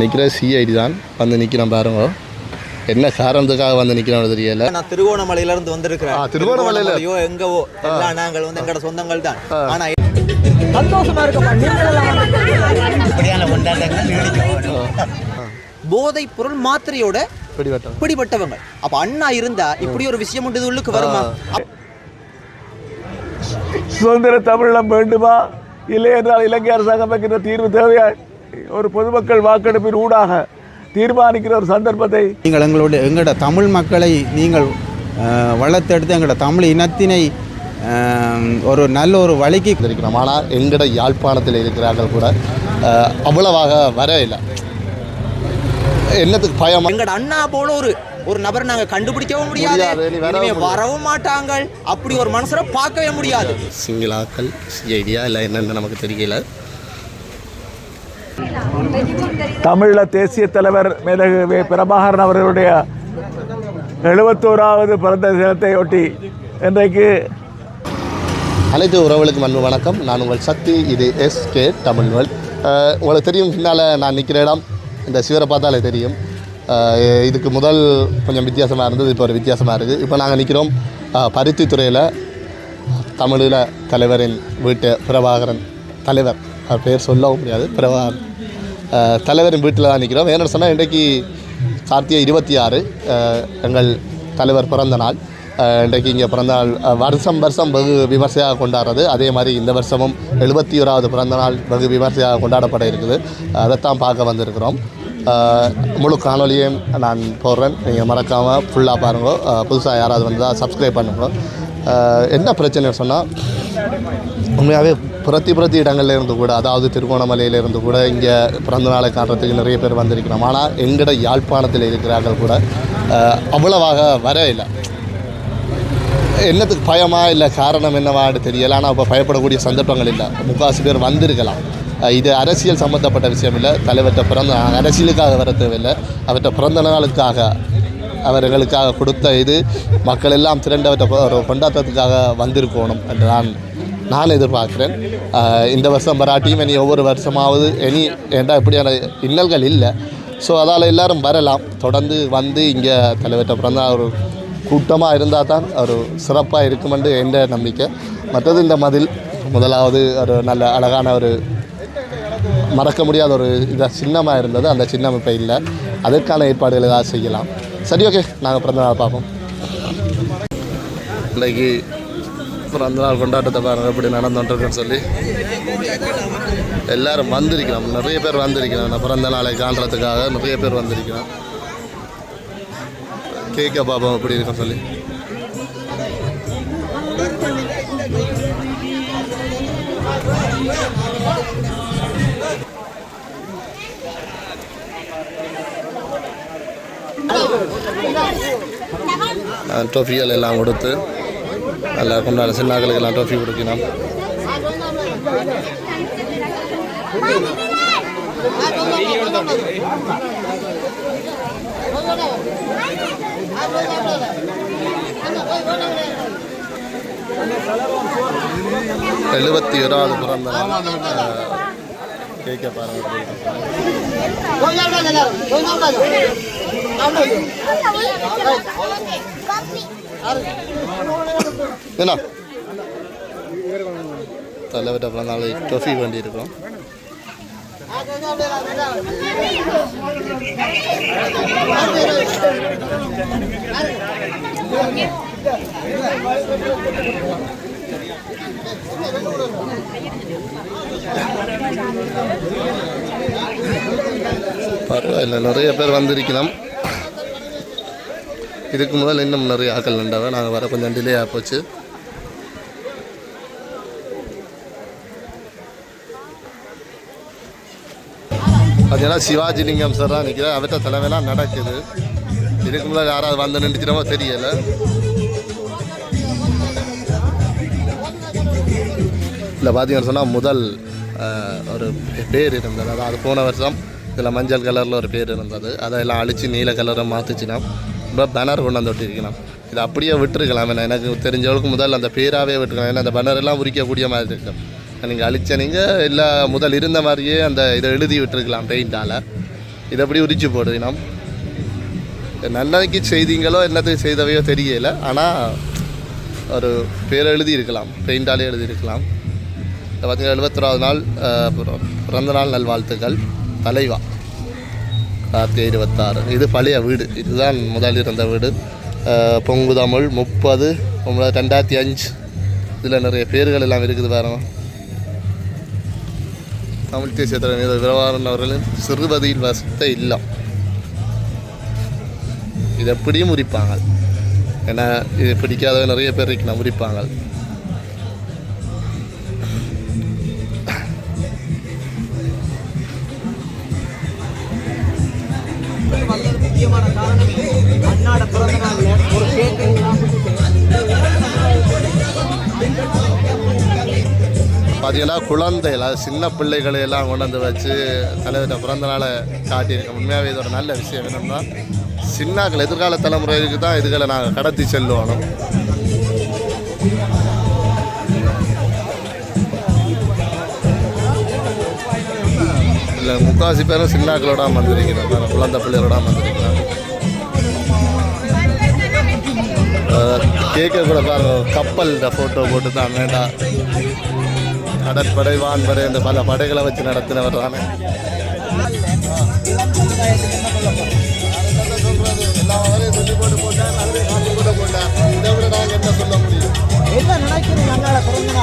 நிற்கிற சிஐடி தான். வந்து நிற்கிறோம் பாருங்க. என்ன காரணத்துக்காக வந்து நிற்கிறோம் தெரியல. நான் திருகோணமலையில இருந்து வந்திருக்கிறேன். ஆ, திருகோணமலையில. திருகோணமலையோ எங்கவோ எல்லாம் நாங்கள் வந்து எங்களோட சொந்தங்கள் தான் ஆனா சந்தோஷமா இருக்கப்பா கொண்டாட்டங்கள் போதைப் பொருள் மாத்திரையோட பிடிபட்டவங்க. அப்ப அண்ணா இருந்தா இப்படி ஒரு விஷயம் உண்டு இது உள்ளுக்கு வருமா? சுதந்திர தமிழம் வேண்டுமா? இல்லை என்றால் இலங்கை அரசாங்கம் வைக்கின்ற தீர்வு தேவையா? ஒரு பொதுமக்கள் வாக்கெடுப்பின் ஊடாக தீர்மானிக்கிற ஒரு சந்தர்ப்பத்தை நீங்கள் எங்களோட எங்களோட தமிழ் மக்களை நீங்கள் வளர்த்தெடுத்து எங்களோட தமிழ் இனத்தினை ஒரு நல்ல ஒரு வழிக்கு இருக்கிறோம் ஆனால் எங்கட யாழ்ப்பாணத்தில் இருக்கிறார்கள் கூட அவ்வளவாக வர இல்லை என்னத்துக்கு பயம்? எங்கட அண்ணா போல ஒரு ஒரு நபரை நாங்க கண்டுபிடிக்கவும் முடியாது. இனிமே. வரவும் மாட்டாங்க அப்படி ஒரு மனுஷரை பார்க்கவே முடியாது. சிங்களாக்கள் சிஐடியா இல்லை என்னென்னு நமக்கு தெரியல. தமிழீழ தேசிய தலைவர் மேதகு வே பிரபாகரன் அவர்களுடைய எழுபத்தோராவது பிறந்த தினத்தை ஒட்டி இன்றைக்கு அனைத்து உறவுகளுக்கும் அன்பு வணக்கம். நான் உங்கள் சக்தி இது எஸ் கே தமிழ்வல் உங்களுக்கு தெரியும் பின்னால் நான் நிற்கிற இடம் இந்த சிவரை பார்த்தாலே தெரியும். இதுக்கு முதல் கொஞ்சம் வித்தியாசமாக இருந்தது இப்போ ஒரு வித்தியாசமாக இருக்குது இப்போ நாங்கள் நிற்கிறோம் பருத்தி துறையில் தமிழில் தலைவரின் வீட்டு பிரபாகரன் தலைவர். அவர் பேர் சொல்லவும் முடியாது பிரபாகரன் தலைவரின் வீட்டில் தான் நிற்கிறோம். ஏன்னு சொன்னால் இன்றைக்கு கார்த்திகை இருபத்தி ஆறு எங்கள் தலைவர் பிறந்த நாள். இன்றைக்கு இங்கே பிறந்தநாள் வருஷம் வருஷம் வெகு விமர்சையாக கொண்டாடுறது. அதே மாதிரி இந்த வருஷமும் எழுபத்தி ஓராவது பிறந்தநாள் வெகு விமர்சையாக கொண்டாடப்பட இருக்குது. அதைத்தான் பார்க்க வந்திருக்கிறோம். முழு காணொலியையும் நான் போடுறேன். நீங்கள் மறக்காமல் ஃபுல்லாக பாருங்கள் புதுசாக யாராவது வந்தால் சப்ஸ்கிரைப் பண்ணுங்கள் என்ன பிரச்சனை சொன்னால் உண்மையாகவே புறத்தி புறத்தி இடங்கள்ல இருந்து கூட அதாவது திருகோணமலையிலேருந்து கூட இங்கே பிறந்த நாளை காட்டுறதுக்கு நிறைய பேர் வந்திருக்கிறோம். ஆனால் எங்கட யாழ்ப்பாணத்தில் இருக்கிறார்கள் கூட அவ்வளவாக வர இல்லை என்னத்துக்கு பயமா இல்லை காரணம் என்னவான்னு தெரியல. ஆனால் இப்போ பயப்படக்கூடிய சந்தர்ப்பங்கள் இல்லை. முக்காசு பேர் வந்திருக்கலாம். இது அரசியல் சம்மந்தப்பட்ட விஷயம் இல்லை. தலைவர்கிட்ட பிறந்த அரசியலுக்காக வர தேவையில்லை. அவர்கிட்ட பிறந்த நாளுக்காக அவர்களுக்காக கொடுத்த இது மக்கள் எல்லாம் திரண்டவற்றை ஒரு கொண்டாட்டத்துக்காக வந்திருக்கணும் என்று நான் நான் எதிர்பார்க்குறேன். இந்த வருஷம் வராட்டியும் இனி ஒவ்வொரு வருஷமாவது இனி ஏண்டா இப்படியான இன்னல்கள் இல்லை. ஸோ அதால் எல்லாரும் வரலாம். தொடர்ந்து வந்து இங்கே தலைவர்கிட்ட பிறந்த ஒரு கூட்டமாக இருந்தால் தான் ஒரு சிறப்பாக இருக்குமென்று என்ற நம்பிக்கை. மற்றது இந்த மதில் முதலாவது ஒரு நல்ல அழகான ஒரு மறக்க முடியாத ஒரு இதாக சின்னமாக இருந்தது. அந்த சின்னம் இப்போ இல்லை. அதற்கான ஏற்பாடுகள் ஏதாவது செய்யலாம். சரி ஓகே நாங்கள் பிறந்த நாள் பார்ப்போம். இன்றைக்கு பிறந்த நாள் கொண்டாட்டத்தை பாருங்க எப்படி நடந்துட்டுருக்குன்னு சொல்லி. எல்லாரும் வந்திருக்கிறோம். நிறைய பேர் வந்திருக்கிறோம். நான் பிறந்த நாளை காண்றதுக்காக நிறைய பேர் வந்திருக்கிறோம். கேட்க பார்ப்போம் எப்படி இருக்கும் சொல்லி. ட்ரோஃபிகள் எல்லாம் கொடுத்து நல்லா கொண்டாட சின்னாக்களுக்கு எல்லாம் ட்ரோஃபி கொடுக்கணும் எழுபத்தி ஓராவது பிறந்த கேட்க பாருங்க. என்ன தலைவர்கிட்ட பிறந்த நாள் ட்ரோஃபி வேண்டி இருக்கோம் பரவாயில்ல நிறைய பேர் வந்திருக்கலாம் இதுக்கு முதல்ல இன்னும் நிறைய ஆக்கள் நின்றாங்க நாங்கள் வர கொஞ்சம் டிலே ஆக போச்சு. பார்த்தீங்கன்னா சிவாஜி லிங்கம் சார் தான் நிற்கிறேன் அவர்கிட்ட தலைமையெல்லாம் நடக்குது. இதுக்கு முதல்ல யாராவது வந்து நின்றுச்சிடமோ தெரியல. இல்லை பார்த்தீங்கன்னு சொன்னால் முதல் ஒரு பேர் இருந்தது. அதாவது போன வருஷம் இதில் மஞ்சள் கலரில் ஒரு பேர் இருந்தது. அதெல்லாம் அழித்து நீல கலரை மாற்றிச்சுனா இப்போ பேனர் கொண்டு வந்து இது அப்படியே விட்டுருக்கலாம். ஏன்னா எனக்கு தெரிஞ்சவளுக்கு முதல்ல அந்த பேராகவே விட்டுருக்கலாம். ஏன்னா அந்த பேனர் எல்லாம் உரிக்கக்கூடிய மாதிரி இருக்கும். நீங்கள் அழிச்ச நீங்கள் இல்லை முதல் இருந்த மாதிரியே அந்த இதை எழுதி விட்டுருக்கலாம் பெயிண்டால் இதை அப்படி உரிச்சு போடுவினோம் நல்லதுக்கு செய்தீங்களோ என்னத்துக்கு செய்தவையோ தெரியல. ஆனால் ஒரு பேர் எழுதியிருக்கலாம் பெயிண்டாலே எழுதியிருக்கலாம் இதை பார்த்தீங்கன்னா எழுபத்தொராவது நாள் அஹ், பிறந்த நாள் நல்வாழ்த்துக்கள். தலைவா. ஆயிரத்தி இருபத்தாறு. இது பழைய வீடு. இதுதான் முதல் இருந்த வீடு. பொங்கு தமிழ் முப்பது ஒன்பது ரெண்டாயிரத்தி அஞ்சு. இதில் நிறைய பேர்கள் எல்லாம் இருக்குது பாருங்க. தமிழ் தேசிய தலைவர் விரவாரன் அவர்களின் சிறுவதியில் வசித்த இல்லம். இதை எப்படியும் முறிப்பாங்க. ஏன்னா இது பிடிக்காதவங்க நிறைய பேர் இருக்கலாம் முறிப்பாங்க. அண்ணாட பிறந்த நாள்ல ஒரு பார்த்தீங்கன்னா குழந்தைகள் சின்ன பிள்ளைகளை எல்லாம் கொண்டு வந்து வச்சு தலைவர்கிட்ட பிறந்த நாளை காட்டியிருக்கோம். உண்மையாகவே இது ஒரு நல்ல விஷயம் என்னன்னா சின்னாக்கள் எதிர்கால தலைமுறைக்கு தான் இதுகளை நாங்கள் கடத்தி செல்லுவோம். இல்லை முக்காசி பேரும் சின்னாக்களோட வந்திருக்கிறோம் குழந்தை பிள்ளைகளோட வந்திருக்கிறோம் கேட்க கூட பாருங்க கப்பல் ஃபோட்டோ போட்டு தான் வேண்டாம் கடற்படை வான்படை இந்த பல படைகளை வச்சு நடத்தினவர் தானே. என்ன நினைக்கிறீங்க? அண்ணாட பிறந்த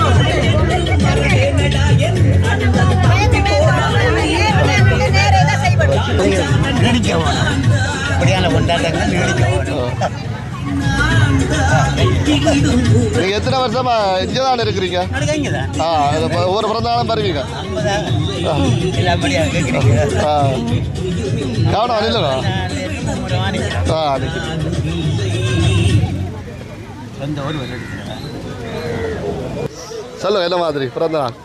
நீடிக்க வேணும் இப்படியான கொண்டாட்டங்கள் நீடிக்க வேணும் நீங்க எத்தனை வருஷமா இங்கே தான் இருக்கிறீங்க? ஆ ஒவ்வொரு பிறந்தாலும் பருவீங்க கவனம் இல்லைங்க ஆ சொல்லுங்க என்ன மாதிரி பிறந்த நாள்?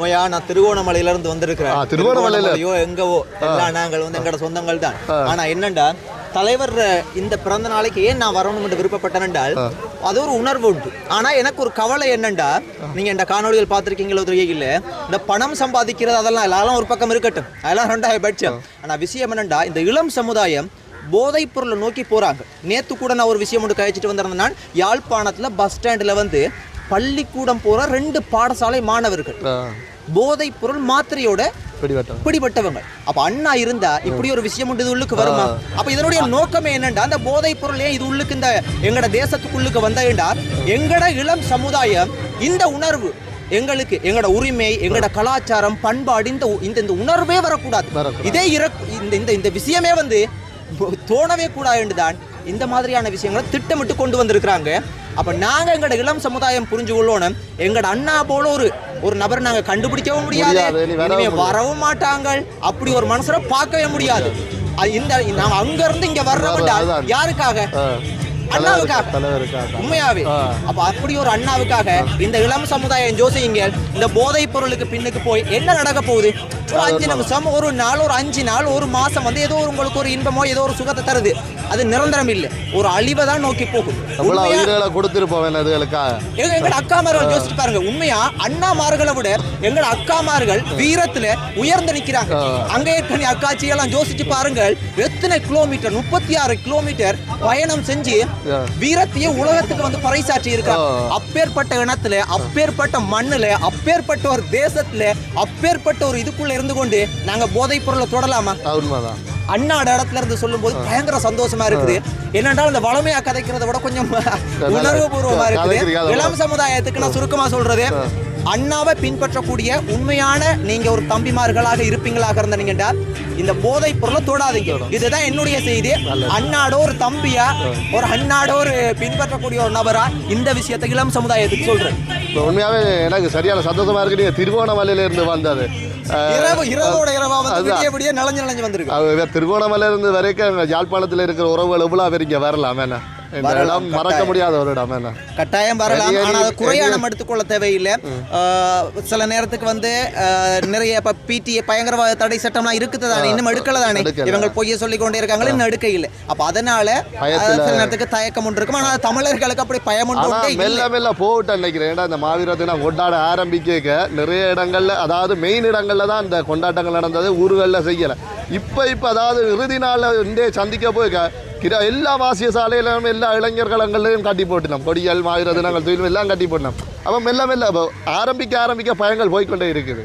மொயா நான் திருவோணமலையில இருந்து வந்திருக்கிறேன். ஆ, திருவோணமலையில? திருவோணமலையோ எங்கவோ. எல்லாம் நாங்கள் வந்து எங்கட சொந்தங்கள் தான். ஆனா என்னண்டா தலைவர் இந்த பிறந்த நாளைக்கு ஏன் நான் வரணும் என்று விருப்பப்பட்டேன்டால் அது ஒரு உணர்வு உண்டு. ஆனா எனக்கு ஒரு கவலை என்னண்டா நீங்க இந்த காணொளிகள் பார்த்திருக்கீங்களோ தெரியல இந்த பணம் சம்பாதிக்கிறது அதெல்லாம். அதெல்லாம் ஒரு பக்கம் இருக்கட்டும். அதெல்லாம் ரெண்டாயிரம் பட்சம். ஆனா விஷயம் என்னண்டா இந்த இளம் சமுதாயம் போதைப் பொருளை நோக்கி போறாங்க. நேத்து கூட நான் ஒரு விஷயம் ஒன்று கழிச்சிட்டு வந்திருந்தேன். யாழ்ப்பாணத்துல பஸ் ஸ்டாண்டில் வந்து பள்ளிக்கூடம் போற ரெண்டு பாடசாலை மாணவர்கள். போதைப் பொருள் மாத்திரையோட பிடிபட்டவங்க. அப்ப அண்ணா இருந்தா இப்படி ஒரு விஷயம் இது உள்ளுக்கு வருமா? அப்ப இதனுடைய நோக்கமே என்னண்டா அந்த போதைப் பொருள் ஏன் இது உள்ளுக்கு இந்த எங்கட தேசத்துக்குள்ளுக்கு வந்தா எங்கட இளம் சமுதாயம் இந்த உணர்வு எங்களுக்கு எங்கட உரிமை எங்கட கலாச்சாரம் பண்பாடு இந்த இந்த உணர்வே வரக்கூடாது. இதே இறக் இந்த இந்த இந்த விஷயமே வந்து தோணவே கூடாது தான் இந்த மாதிரியான விஷயங்களை திட்டமிட்டு கொண்டு வந்திருக்கிறாங்க. அப்ப நாங்க எங்கட இளம் சமுதாயம் புரிஞ்சு கொள்ளணும் எங்கட அண்ணா போல ஒரு ஒரு நபர் நாங்க கண்டுபிடிக்கவும் முடியாது. இனிமே. வரவும் மாட்டாங்க அப்படி ஒரு மனுஷரை பார்க்கவே முடியாது. இந்த நாங்க அங்க இருந்து இங்க அதான். யாருக்காக? அண்ணாவுக்காக. உண்மையாவே. அப்ப அப்படி ஒரு அண்ணாவுக்காக இந்த இளம் சமுதாயம் யோசிங்க. இந்த போதைப் பொருளுக்கு பின்னுக்கு போய் என்ன நடக்க போகுது? ஒரு அஞ்சு நிமிஷம் ஒரு நாள் ஒரு அஞ்சு நாள் ஒரு மாசம் வந்து ஏதோ ஒரு உங்களுக்கு ஒரு இன்பமோ ஏதோ ஒரு சுகத்தை தருது. அது நிரந்தரம் இல்லை. ஒரு அழிவை தான் நோக்கி போகும். உயிர்களை கொடுத்துருப்போம் வேணும் இதுகளுக்காக எங்க எங்கட அக்காமார்கள் யோசிச்சு பாருங்க. உண்மையா? அண்ணாமார்களை விட எங்கட அக்காமார்கள் வீரத்துல உயர்ந்து நிக்கிறாங்க. அங்க ஏற்கனவே அக்காச்சி எல்லாம் யோசிச்சு பாருங்க எத்தனை கிலோமீட்டர் முப்பத்தி ஆறு கிலோமீட்டர் பயணம் செஞ்சு வீரத்தையே உலகத்துக்கு வந்து பறைசாற்றி இருக்காங்க அப்பேற்பட்ட இனத்துல அப்பேற்பட்ட மண்ணுல அப்பேற்பட்ட ஒரு தேசத்துல அப்பேற்பட்ட ஒரு இதுக்குள்ள இருந்து கொண்டு நாங்க போதைப் பொருளை தொடலாமா? உண்மைதான். அண்ணாட இடத்துல இருந்து சொல்லும்போது பயங்கர சந்தோஷமா இருக்குது. என்னென்றால் இந்த வளமையா கதைக்கிறத விட கொஞ்சம் உணர்வு பூர்வமா இருக்குது. இளம் சமுதாயத்துக்கு நான் சுருக்கமா சொல்றது அண்ணாவை பின்பற்றக்கூடிய உண்மையான நீங்க ஒரு தம்பிமார்களாக இருப்பீங்களாக இருந்தீங்கன்னா இந்த போதை பொருளை தொடாதீங்க. இதுதான் என்னுடைய செய்தி. அண்ணாட ஒரு தம்பியா ஒரு அண்ணாட ஒரு பின்பற்றக்கூடிய ஒரு நபரா? இந்த விஷயத்தை இளம் சமுதாயத்துக்கு சொல்றேன். இப்போ உண்மையாகவே எனக்கு சரியான சந்தோஷமா இருக்கு. நீங்கள் திருவோணமலையில இருந்து வந்தது. இரவு இரவோட இரவா வந்து விடிய நலஞ்சு நலஞ்சு வந்திருக்கு. அது திருகோணமலையில இருந்து வரைக்கும் யாழ்ப்பாணத்தில் இருக்கிற உறவுகள் எவ்வளோ பேர் இங்கே வரலாம் என்ன? இந்த இடம் மறக்க முடியாத ஒரு இடம் என்ன கட்டாயம் வரலாம் ஆனால் அதை குறையா நம்ம எடுத்துக்கொள்ள தேவையில்லை சில நேரத்துக்கு வந்து நிறைய இப்போ பிடிஏ பயங்கரவாத தடை சட்டம்லாம் இருக்குது தானே? இன்னும் எடுக்கல தானே. இவங்க பொய்ய சொல்லி கொண்டே இருக்காங்களே இன்னும் எடுக்க இல்லை. அப்போ அதனால சில நேரத்துக்கு தயக்கம் ஒன்று இருக்கும். ஆனால் தமிழர்களுக்கு அப்படி பயம் ஒன்று. மெல்ல மெல்ல போட்டு நினைக்கிறேன் ஏன்னா இந்த மாவீரத்தை நான் கொண்டாட ஆரம்பிக்க நிறைய இடங்கள்ல அதாவது மெயின் இடங்கள்ல தான் இந்த கொண்டாட்டங்கள் நடந்தது ஊர்களில் செய்யல. இப்போ இப்போ அதாவது இறுதி நாள்ல இந்தே சந்திக்க போய் கிரா எல்லா வாசிய சாலையிலும் எல்லா இளைஞர்கள் அங்கேயும் கட்டி போட்டுனோம் கொடிகள் மாவீர தினங்கள் தொழில் எல்லாம் கட்டி போட்டோம் அப்போ மெல்ல மெல்ல ஆரம்பிக்க ஆரம்பிக்க பயங்கள் போய்க்கொண்டே இருக்குது.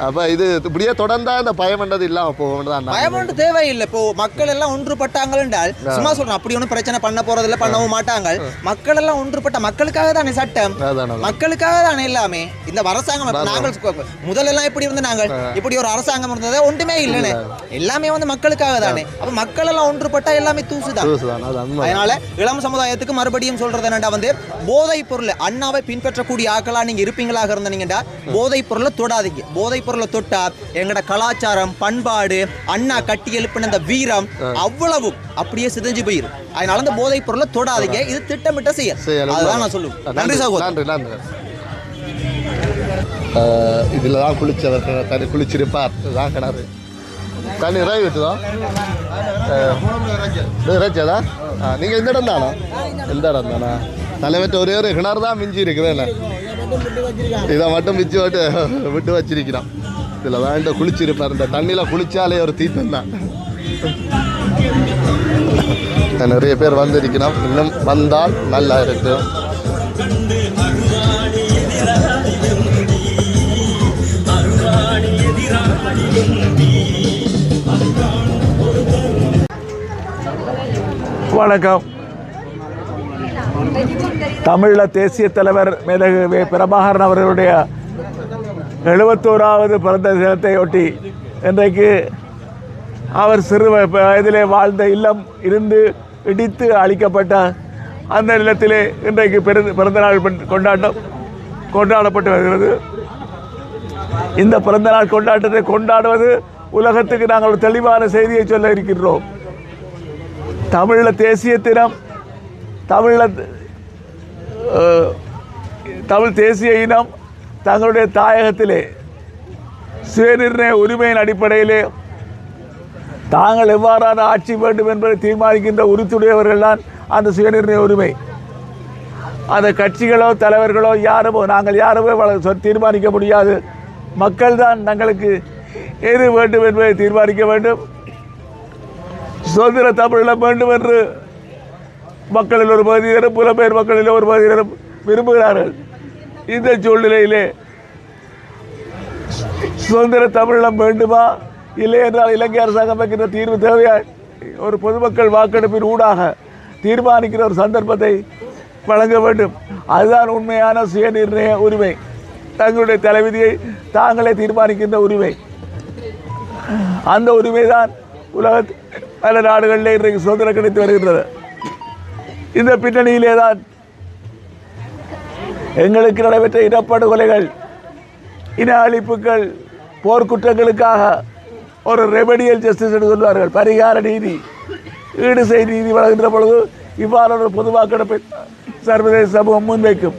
அப்போ இது இப்படியே தொடர்ந்தா இந்த பயம்ன்றது இல்லாமல் போகும் தான் நான் பயம் ஒன்று தேவையில்லை. இப்போ மக்கள் எல்லாம் ஒன்றுபட்டாங்கள் என்றால் சும்மா சொல்றேன் அப்படி ஒன்றும் பிரச்சனை பண்ண போறதில்ல பண்ணவும் மாட்டாங்க மக்கள் எல்லாம் ஒன்றுபட்ட மக்களுக்காக தானே சட்டம். மக்களுக்காக தானே எல்லாமே? இந்த அரசாங்கம் நாங்கள் ஸ்கூ- முதல்ல எல்லாம் இப்படி வந்து நாங்கள்? இப்படி ஒரு அரசாங்கம் இருந்தது ஒன்றுமே இல்லைன்னு. எல்லாமே வந்து மக்களுக்காக தானே. அப்ப மக்கள் எல்லாம் ஒன்றுபட்டா எல்லாமே உண்மை. அதனால இளம் சமுதாயத்துக்கு மறுபடியும் சொல்றது என்னடா வந்து போதைப் பொருள் அண்ணாவை பின்பற்றக்கூடிய ஆக்களா நீங்க இருப்பீங்களாக இருந்தீங்கன்னா போதைப் பொருளை தொடாதீங்க. போதைப் பொருளை தொட்டா எங்கட கலாச்சாரம் பண்பாடு அண்ணா கட்டி எழுப்பின இந்த வீரம் அவ்வளவும் அப்படியே சிதைஞ்சு போயிரும் அதனால இந்த போதைப் பொருளை தொடாதீங்க. இது திட்டமிட்ட செயல். அதுதான் நான் சொல்லுவேன். நன்றி. சகோதரர். நன்றி நன்றி. இதில் தான் குளிச்சவர் தண்ணி குளிச்சிருப்பார். இதுதான் கிணறு தண்ணி இறங்கி விட்டுதா இறைச்சதா நீங்கள் இந்த இடம் தானா? இந்த இடம் தானா? தலைவற்ற ஒரே ஒரு கிணறு தான் மிஞ்சி இருக்குது என்ன இதை மட்டும் மிச்சி விட்டு விட்டு வச்சிருக்கிறான். இதில் இந்த குளிச்சிருப்பார். இந்த தண்ணியில் குளிச்சாலே ஒரு தீர்த்தம் தான். நிறைய பேர் வந்திருக்கிறோம். இன்னும் வந்தால் நல்லா இருக்கும். வணக்கம். தமிழ தேசிய தலைவர் மேதகு வே பிரபாகரன் அவர்களுடைய எழுபத்தோராவது பிறந்த தினத்தையொட்டி இன்றைக்கு அவர் சிறு வயதிலே வாழ்ந்த இல்லம் இருந்து இடித்து அழிக்கப்பட்ட அந்த இல்லத்திலே இன்றைக்கு பெரு பிறந்தநாள் கொண்டாட்டம் கொண்டாடப்பட்டு வருகிறது. இந்த பிறந்தநாள் கொண்டாட்டத்தை கொண்டாடுவது உலகத்துக்கு நாங்கள் ஒரு தெளிவான செய்தியை சொல்ல இருக்கின்றோம். தமிழ தேசிய தினம் தமிழ தமிழ் தேசிய இனம் தங்களுடைய தாயகத்திலே சுயநிர்ணய உரிமையின் அடிப்படையிலே தாங்கள் எவ்வாறான ஆட்சி வேண்டும் என்பதை தீர்மானிக்கின்ற உறுத்துடையவர்கள் தான் அந்த சுயநிர்ணய உரிமை. அந்த கட்சிகளோ தலைவர்களோ யாருமோ நாங்கள் யாருமே வள- சொ- தீர்மானிக்க முடியாது. மக்கள் தான் தங்களுக்கு எது வேண்டும் என்பதை தீர்மானிக்க வேண்டும். சுதந்திர தமிழம் வேண்டும் என்று மக்களில் ஒரு பகுதியினரும் புலம்பெயர் மக்களில் ஒரு பகுதியினரும் விரும்புகிறார்கள். இந்த சூழ்நிலையிலே சுதந்திர தமிழம் வேண்டுமா? இல்லை என்றால் இலங்கை அரசாங்கம் வைக்கின்ற தீர்வு தேவையா? ஒரு பொதுமக்கள் வாக்கெடுப்பின் ஊடாக தீர்மானிக்கிற ஒரு சந்தர்ப்பத்தை வழங்க வேண்டும். அதுதான் உண்மையான சுயநிர்ணய உரிமை. தங்களுடைய தலைவிதியை தாங்களே தீர்மானிக்கின்ற உரிமை. அந்த உரிமை தான் உலக பல நாடுகளில் இன்றைக்கு சுதந்திரம் கிடைத்து வருகின்றது. இந்த பின்னணியிலே தான் எங்களுக்கு நடைபெற்ற இனப்படுகொலைகள் இன அழிப்புகள் போர்க்குற்றங்களுக்காக ஒரு ரெமடியல் ஜஸ்டிஸ் என்று சொல்வார்கள். பரிகார நீதி ஈடு செய் நீதி வழங்குகின்ற பொழுது இவ்வாறு ஒரு பொதுவாக்கெடுப்பை சர்வதேச சமூகம் முன்வைக்கும்.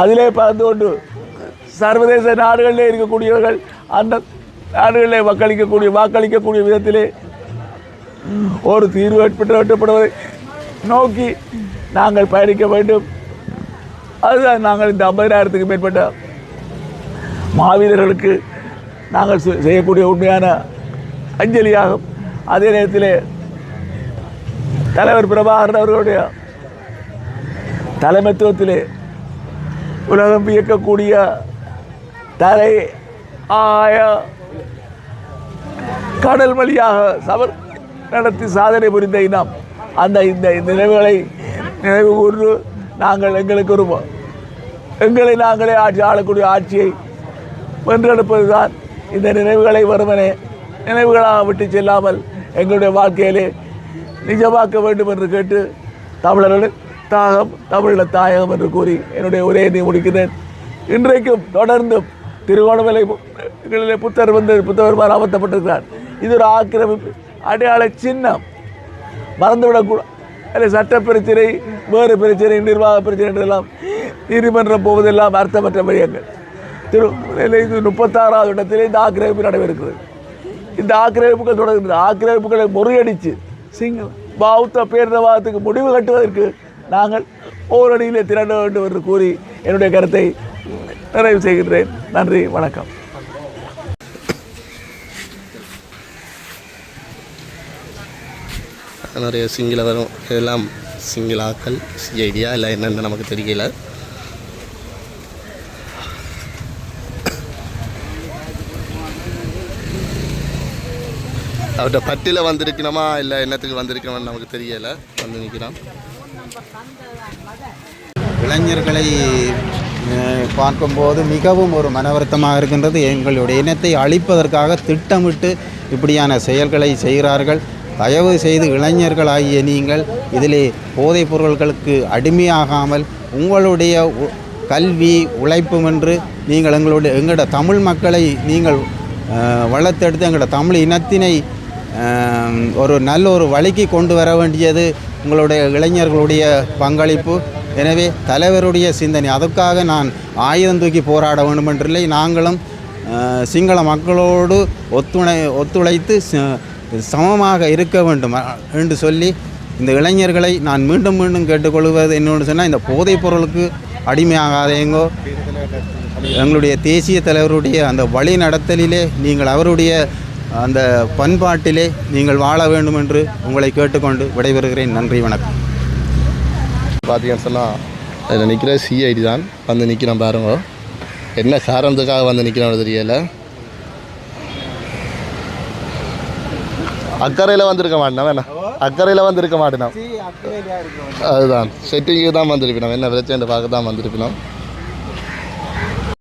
அதிலே பறந்து கொண்டு சர்வதேச நாடுகளிலே இருக்கக்கூடியவர்கள் அந்த நாடுகளிலே வாக்களிக்கக்கூடிய வாக்களிக்கக்கூடிய விதத்திலே ஒரு தீர்வு ஏற்பட்டு வெட்டப்படுவதை நோக்கி நாங்கள் பயணிக்க வேண்டும். அதுதான் நாங்கள் இந்த ஐம்பதாயிரத்துக்கு மேற்பட்ட மாவீரர்களுக்கு நாங்கள் செய்யக்கூடிய உண்மையான அஞ்சலியாகும். அதே நேரத்தில் தலைவர் பிரபாகரன் அவர்களுடைய தலைமைத்துவத்திலே உலகம் வியக்கக்கூடிய தலை ஆய கடல் வழியாக சவர் நடத்தி சாதனை புரிந்த இனம். அந்த இந்த நினைவுகளை நினைவு கூர்ந்து நாங்கள் எங்களுக்கு ஒரு எங்களை நாங்களே ஆட்சி ஆளக்கூடிய ஆட்சியை வென்றெடுப்பதுதான் இந்த நினைவுகளை வருமனே நினைவுகளாக விட்டு செல்லாமல் எங்களுடைய வாழ்க்கையிலே நிஜமாக்க வேண்டும் என்று கேட்டு தமிழர்கள் தாகம் தமிழ தாயகம் என்று கூறி என்னுடைய உரையை முடிக்கிறேன். இன்றைக்கும் தொடர்ந்தும் திருகோணமலைகளிலே புத்தர் வந்து புத்தகர் அமர்த்தப்பட்டிருக்கிறார். இது ஒரு ஆக்கிரமிப்பு அடையாள சின்னம். மறந்துவிடக்கூடாது. அதில் சட்ட பிரச்சனை வேறு பிரச்சனை நிர்வாக பிரச்சனை என்றெல்லாம் நீதிமன்றம் போவதெல்லாம் அர்த்தமற்ற விடயங்கள். திரு இது முப்பத்தாறாவது இடத்திலே இந்த ஆக்கிரமிப்பு நடைபெறுகிறது இந்த ஆக்கிரமிப்புகள் தொடர்கிறது. ஆக்கிரமிப்புகளை முறியடித்து சிங்கள பௌத்த பேரினவாதத்துக்கு முடிவு கட்டுவதற்கு நாங்கள் ஓரடியிலே திரண்ட வேண்டும் என்று கூறி என்னுடைய கருத்தை நிறைவு செய்கின்றேன். நன்றி வணக்கம். நிறைய சிங்கள வரும். இதெல்லாம் சிங்களாக்கள் சிஐடியா இல்லை என்னென்னு நமக்கு தெரியல. அவர்கிட்ட பட்டியில் வந்திருக்கணுமா இல்லை என்னத்துக்கு வந்திருக்கணும்னு நமக்கு தெரியல. வந்து நிற்கிறான். இளைஞர்களை பார்க்கும்போது மிகவும் ஒரு மனவருத்தமாக இருக்கின்றது. எங்களுடைய இனத்தை அழிப்பதற்காக திட்டமிட்டு இப்படியான செயல்களை செய்கிறார்கள். தயவு செய்து இளைஞர்களாகிய நீங்கள் இதிலே போதைப் பொருட்களுக்கு அடிமையாகாமல் உங்களுடைய கல்வி உழைப்பும் என்று நீங்கள் எங்களுடைய எங்களோட தமிழ் மக்களை நீங்கள் வளர்த்தெடுத்து எங்களோட தமிழ் இனத்தினை ஒரு நல்ல ஒரு வழிக்கு கொண்டு வர வேண்டியது உங்களுடைய இளைஞர்களுடைய பங்களிப்பு. எனவே தலைவருடைய சிந்தனை அதற்காக நான் ஆயுதம் தூக்கி போராட வேண்டுமென்றில்லை. நாங்களும் சிங்கள மக்களோடு ஒத்துணை ஒத்துழைத்து ச- சமமாக இருக்க வேண்டும் என்று சொல்லி இந்த இளைஞர்களை நான் மீண்டும் மீண்டும் கேட்டுக்கொள்வது என்னென்னு சொன்னால் இந்த போதைப் பொருளுக்கு அடிமையாகாதேங்கோ எங்களுடைய தேசிய தலைவருடைய அந்த வழி நடத்தலிலே நீங்கள் அவருடைய அந்த பண்பாட்டிலே நீங்கள் வாழ வேண்டும் என்று உங்களை கேட்டுக்கொண்டு விடைபெறுகிறேன். நன்றி வணக்கம். பார்த்தீங்கன்னு சொன்னால் அதில் நிற்கிற சிஐடி தான் வந்து நிற்கிறேன் பாருங்க. என்ன காரணத்துக்காக வந்து நிற்கிறோம் தெரியலை. அக்கறையில் வந்திருக்க மாட்டேன் வேணா அக்கறையில் வந்திருக்க மாட்டேன் அதுதான். செட்டிங்கு தான் வந்திருப்பினோம் என்ன பிரச்சனை பார்க்க தான் வந்திருப்பினோம்